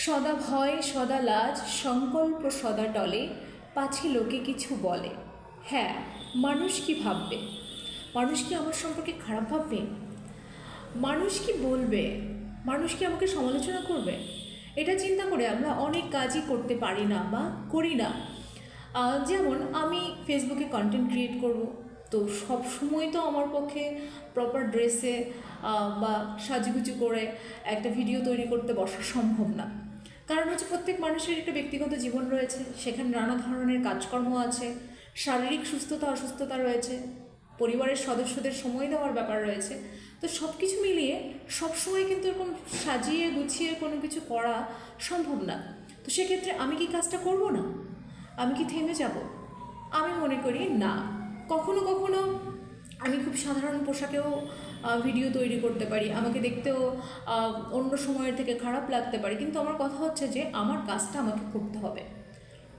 সদা ভয়, সদা লাজ, সংকল্প সদা টলে, পাছে লোকে কিছু বলে। হ্যাঁ মানুষ কি ভাববে? মানুষ কি আমার সম্পর্কে খারাপ ভাববে? মানুষ কি বলবে? মানুষ কি আমাকে সমালোচনা করবে? এটা চিন্তা করে আমরা অনেক কাজই করতে পারি না বা করি না। যেমন আমি ফেসবুকে কন্টেন্ট ক্রিয়েট করব তো সব সময় তো আমার পক্ষে প্রপার ড্রেসে বা সাজুগুজু করে একটা ভিডিও তৈরি করতে বসা সম্ভব না। কারণ হচ্ছে প্রত্যেক মানুষের একটা ব্যক্তিগত জীবন রয়েছে, সেখানে নানা ধরনের কাজকর্ম আছে, শারীরিক সুস্থতা, অসুস্থতা রয়েছে, পরিবারের সদস্যদের সময় দেওয়ার ব্যাপার রয়েছে, তো সব কিছু মিলিয়ে সবসময় কিন্তু এরকম সাজিয়ে গুছিয়ে কোনো কিছু করা সম্ভব না। তো সেক্ষেত্রে আমি কি কাজটা করব না? আমি কি থেমে যাব? আমি মনে করি না। কখনো কখনো আমি খুব সাধারণ পোশাকেও ভিডিও তৈরি করতে পারি। আমাকে দেখতেও অন্য সময়ের থেকে খারাপ লাগতে পারে। কিন্তু আমার কথা হচ্ছে যে, আমার কাজটা আমাকে করতে হবে।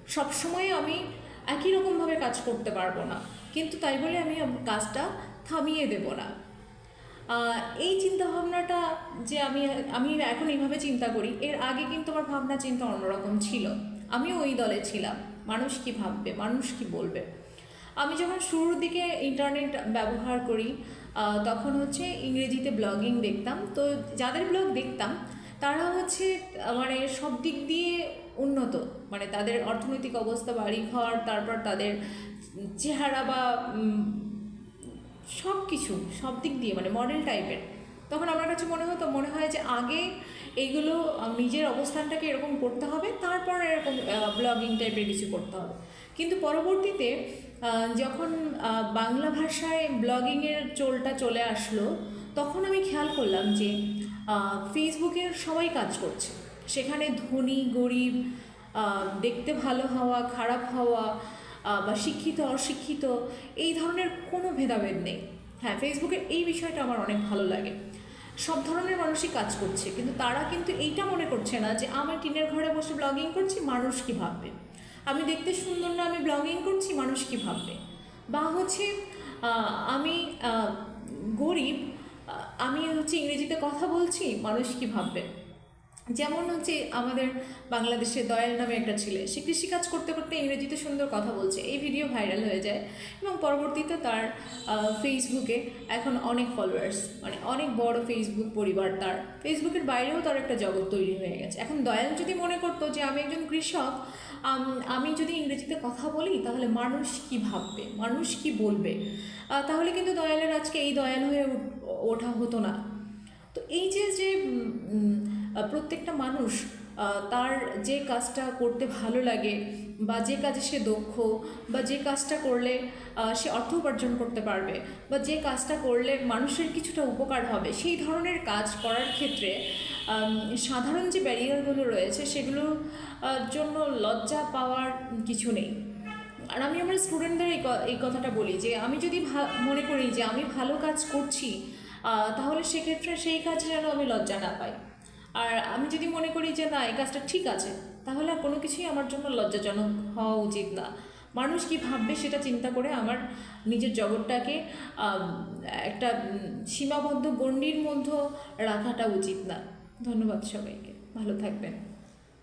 সবসময় আমি একই রকমভাবে কাজ করতে পারব না। কিন্তু তাই বলে আমি কাজটা থামিয়ে দেব না। এই চিন্তা ভাবনাটা যে আমি আমি এখন এইভাবে চিন্তা করি, এর আগে কিন্তু আমার ভাবনা চিন্তা অন্যরকম ছিল। আমিও ওই দলে ছিলাম। মানুষ কি ভাববে? মানুষ কি বলবে? আমি যখন শুরুর দিকে ইন্টারনেট ব্যবহার করি তখন হচ্ছে ইংরেজিতে ব্লগিং দেখতাম। তো যাদের ব্লগ দেখতাম, তারা হচ্ছে মানে সব দিক দিয়ে উন্নত। মানে তাদের অর্থনৈতিক অবস্থা বাড়ি ঘর তারপর তাদের চেহারা বা সব কিছু সব দিক দিয়ে মানে মডেল টাইপের তখন আমার কাছে মনে হতো মনে হয় যে আগে এইগুলো নিজের অবস্থানটাকে এরকম করতে হবে তারপর এরকম ব্লগিং টাইপের কিছু করতে হবে। কিন্তু পরবর্তীতে যখন বাংলা ভাষায় ব্লগিংয়ের চোলটা চলে আসলো তখন আমি খেয়াল করলাম যে আহ, ফেসবুকের সবাই কাজ করছে। সেখানে ধনী গরিব দেখতে ভালো হওয়া খারাপ হওয়া বা শিক্ষিত অশিক্ষিত এই ধরনের কোনো ভেদাভেদ নেই। হ্যাঁ ফেসবুকের এই বিষয়টা আমার অনেক ভালো লাগে। সব ধরনের মানুষই কাজ করছে, কিন্তু তারা কিন্তু এইটা মনে করছে না যে আমার টিনের ঘরে বসে ব্লগিং করছি, মানুষ কী ভাববে? আমি দেখতে সুন্দর না, আমি ব্লগিং করছি, মানুষ কী ভাববে? বা হচ্ছে আমি গরিব আমি হচ্ছে ইংরেজিতে কথা বলছি, মানুষ কী ভাববে? যেমন হচ্ছে আমাদের বাংলাদেশে দয়াল নামে একটা ছেলে, সে কৃষিকাজ করতে করতে ইংরেজিতে সুন্দর কথা বলছে। এই ভিডিও ভাইরাল হয়ে যায় এবং পরবর্তীতে তার ফেসবুকে এখন অনেক ফলোয়ার্স মানে অনেক বড় ফেসবুক পরিবার তার। ফেসবুকের বাইরেও তার একটা জগৎ তৈরি হয়ে গেছে। এখন দয়াল যদি মনে করতো যে আমি একজন কৃষক, আমি যদি ইংরেজিতে কথা বলি, তাহলে মানুষ কি ভাববে? মানুষ কি বলবে? তাহলে কিন্তু দয়ালের আজকে এই দয়াল হয়ে ওঠা হতো না। তো এই যে প্রত্যেকটা মানুষ তার যে কাজটা করতে ভালো লাগে বা যে কাজে সে দক্ষ বা যে কাজটা করলে সে অর্থ উপার্জন করতে পারবে বা যে কাজটা করলে মানুষের কিছুটা উপকার হবে, সেই ধরনের কাজ করার ক্ষেত্রে সাধারণ যে ব্যারিয়ারগুলো রয়েছে সেগুলোর জন্য লজ্জা পাওয়ার কিছু নেই। আর আমি আমার স্টুডেন্টদের এই কথাটা বলি যে, আমি যদি মনে করি যে আমি ভালো কাজ করছি তাহলে সেক্ষেত্রে সেই কাজে যেন আমি লজ্জা না পাই। আর আমি যদি মনে করি যে না, এই কাজটা ঠিক আছে, তাহলে আর কোনো কিছুই আমার জন্য লজ্জাজনক হওয়া উচিত না। মানুষ কি ভাববে সেটা চিন্তা করে আমার নিজের জগৎটাকে একটা সীমাবদ্ধ গণ্ডির মধ্যে রাখাটা উচিত না। ধন্যবাদ সবাইকে। ভালো থাকবেন।